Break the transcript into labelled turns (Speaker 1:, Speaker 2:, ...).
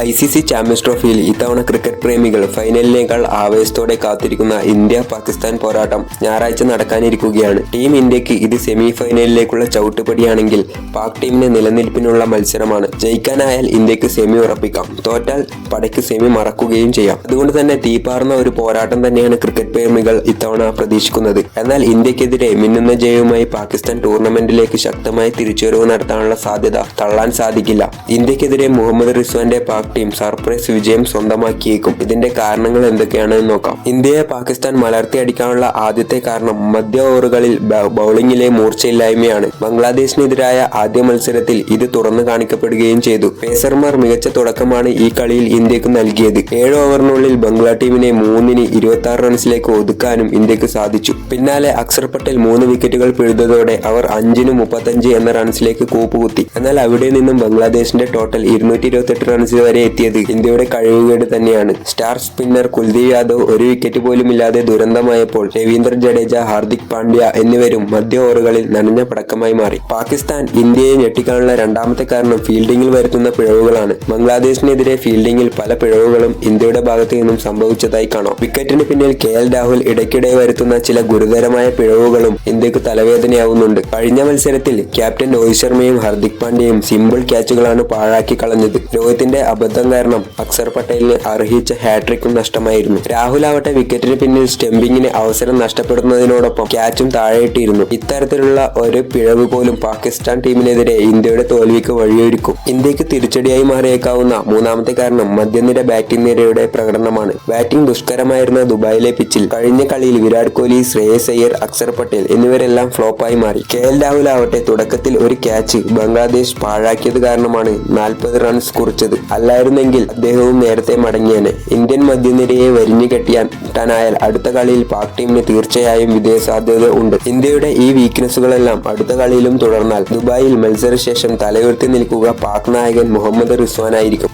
Speaker 1: I C C champions ട്രോഫിയിൽ ഇത്തവണ cricket പ്രേമികൾ ഫൈനലിനേക്കാൾ ആവേശത്തോടെ കാത്തിരിക്കുന്ന ഇന്ത്യ പാകിസ്ഥാൻ പോരാട്ടം ഞായറാഴ്ച നടക്കാനിരിക്കുകയാണ്. ടീം ഇന്ത്യയ്ക്ക് ഇത് സെമി ഫൈനലിലേക്കുള്ള ചവിട്ടുപടിയാണെങ്കിൽ പാക് ടീമിന് നിലനിൽപ്പിനുള്ള മത്സരമാണ്. ജയിക്കാനായാൽ ഇന്ത്യയ്ക്ക് സെമി ഉറപ്പിക്കാം. തോറ്റാൽ പടയ്ക്ക് സെമി മറക്കുകയും ചെയ്യാം. അതുകൊണ്ട് തന്നെ തീപ്പാർന്ന ഒരു പോരാട്ടം തന്നെയാണ് ക്രിക്കറ്റ് പ്രേമികൾ ഇത്തവണ പ്രതീക്ഷിക്കുന്നത്. എന്നാൽ ഇന്ത്യക്കെതിരെ മിന്നുന്ന ജയവുമായി പാകിസ്ഥാൻ ടൂർണമെന്റിലേക്ക് ശക്തമായ തിരിച്ചുവരവ് നടത്താനുള്ള സാധ്യത തള്ളാൻ സാധിക്കില്ല. ഇന്ത്യക്കെതിരെ മുഹമ്മദ് റിസ്വാന്റെ ടീം സർപ്രൈസ് വിജയം സ്വന്തമാക്കിയേക്കും. ഇതിന്റെ കാരണങ്ങൾ എന്തൊക്കെയാണെന്ന് നോക്കാം. ഇന്ത്യയെ പാകിസ്ഥാൻ മലർത്തി അടിക്കാനുള്ള ആദ്യത്തെ കാരണം മധ്യ ഓവറുകളിൽ ബൗളിംഗിലെ മൂർച്ചയില്ലായ്മയാണ്. ബംഗ്ലാദേശിനെതിരായ ആദ്യ മത്സരത്തിൽ ഇത് തുറന്നു കാണിക്കപ്പെടുകയും ചെയ്തു. പേസർമാർ മികച്ച തുടക്കമാണ് ഈ കളിയിൽ ഇന്ത്യയ്ക്ക് നൽകിയത്. ഏഴ് ഓവറിനുള്ളിൽ ബംഗ്ലാ ടീമിനെ മൂന്നിന് ഇരുപത്തി ആറ് റൺസിലേക്ക് ഒതുക്കാനും ഇന്ത്യയ്ക്ക് സാധിച്ചു. പിന്നാലെ അക്സർ പട്ടേൽ മൂന്ന് വിക്കറ്റുകൾ പിഴുതതോടെ അവർ അഞ്ചിന് മുപ്പത്തഞ്ച് എന്ന റൺസിലേക്ക് കൂപ്പുകുത്തി. എന്നാൽ അവിടെ നിന്നും ബംഗ്ലാദേശിന്റെ ടോട്ടൽ ഇരുന്നൂറ്റി ഇരുപത്തെട്ട് റൺസ് വരെ എത്തിയത്. ഇന്ത്യയുടെ കഴിവുകേട് തന്നെയാണ്. സ്റ്റാർ സ്പിന്നർ കുൽദീപ് യാദവ് ഒരു വിക്കറ്റ് പോലും ഇല്ലാതെ ദുരന്തമായപ്പോൾ രവീന്ദ്ര ജഡേജ ഹാർദിക് പാണ്ഡ്യ എന്നിവരും മധ്യ ഓവറുകളിൽ നനഞ്ഞ പടക്കമായി മാറി. പാകിസ്ഥാൻ ഇന്ത്യയെ ഞെട്ടിക്കാനുള്ള രണ്ടാമത്തെ കാരണം ഫീൽഡിംഗിൽ വരുത്തുന്ന പിഴവുകളാണ്. ബംഗ്ലാദേശിനെതിരെ ഫീൽഡിംഗിൽ പല പിഴവുകളും ഇന്ത്യയുടെ ഭാഗത്തു നിന്നും സംഭവിച്ചതായി കാണാം. വിക്കറ്റിന് പിന്നിൽ കെ എൽ രാഹുൽ ഇടയ്ക്കിടെ വരുത്തുന്ന ചില ഗുരുതരമായ പിഴവുകളും ഇന്ത്യയ്ക്ക് തലവേദനയാവുന്നുണ്ട്. കഴിഞ്ഞ മത്സരത്തിൽ ക്യാപ്റ്റൻ രോഹിത് ശർമ്മയും ഹർദിക് പാണ്ഡ്യയും സിമ്പിൾ ക്യാച്ചുകളാണ് പാഴാക്കി കളഞ്ഞത് രോഹിത്തിന്റെ അബദ്ധം കാരണം അക്സർ പട്ടേലിന് അർഹിച്ച ഹാട്രിക്കും നഷ്ടമായിരുന്നു. രാഹുൽ ആവട്ടെ വിക്കറ്റിന് പിന്നിൽ സ്റ്റംപിങ്ങിന് അവസരം നഷ്ടപ്പെടുന്നതിനോടൊപ്പം ക്യാച്ചും താഴെയിട്ടിരുന്നു. ഇത്തരത്തിലുള്ള ഒരു പിഴവ് പോലും പാകിസ്ഥാൻ ടീമിനെതിരെ ഇന്ത്യയുടെ തോൽവിക്ക് വഴിയൊരുക്കും. ഇന്ത്യയ്ക്ക് തിരിച്ചടിയായി മാറിയേക്കാവുന്ന മൂന്നാമത്തെ കാരണം മധ്യനിര ബാറ്റിംഗ് നിരയുടെ പ്രകടനമാണ്. ബാറ്റിംഗ് ദുഷ്കരമായിരുന്ന ദുബായിലെ പിച്ചിൽ കഴിഞ്ഞ കളിയിൽ വിരാട് കോഹ്ലി ശ്രേയസ് അയ്യർ അക്സർ പട്ടേൽ എന്നിവരെല്ലാം ഫ്ലോപ്പായി മാറി. കെ എൽ രാഹുൽ ആവട്ടെ തുടക്കത്തിൽ ഒരു ക്യാച്ച് ബംഗ്ലാദേശ് പാഴാക്കിയത് കാരണമാണ് നാൽപ്പത് റൺസ് കുറിച്ചത്. അല്ലായിരുന്നെങ്കിൽ അദ്ദേഹവും നേരത്തെ മടങ്ങിയേനെ. ഇന്ത്യൻ മധ്യനിരയെ വരിഞ്ഞു കെട്ടിയാനായാൽ അടുത്ത കളിയിൽ പാക് ടീമിന് തീർച്ചയായും വിജയ സാധ്യത ഉണ്ട്. ഇന്ത്യയുടെ ഈ വീക്ക്നെസ്സുകളെല്ലാം അടുത്ത കളിയിലും തുടർന്നാൽ ദുബായിൽ മത്സരശേഷം തലയുയർത്തി നിൽക്കുക പാക് നായകൻ മുഹമ്മദ് റിസ്വാനായിരിക്കും.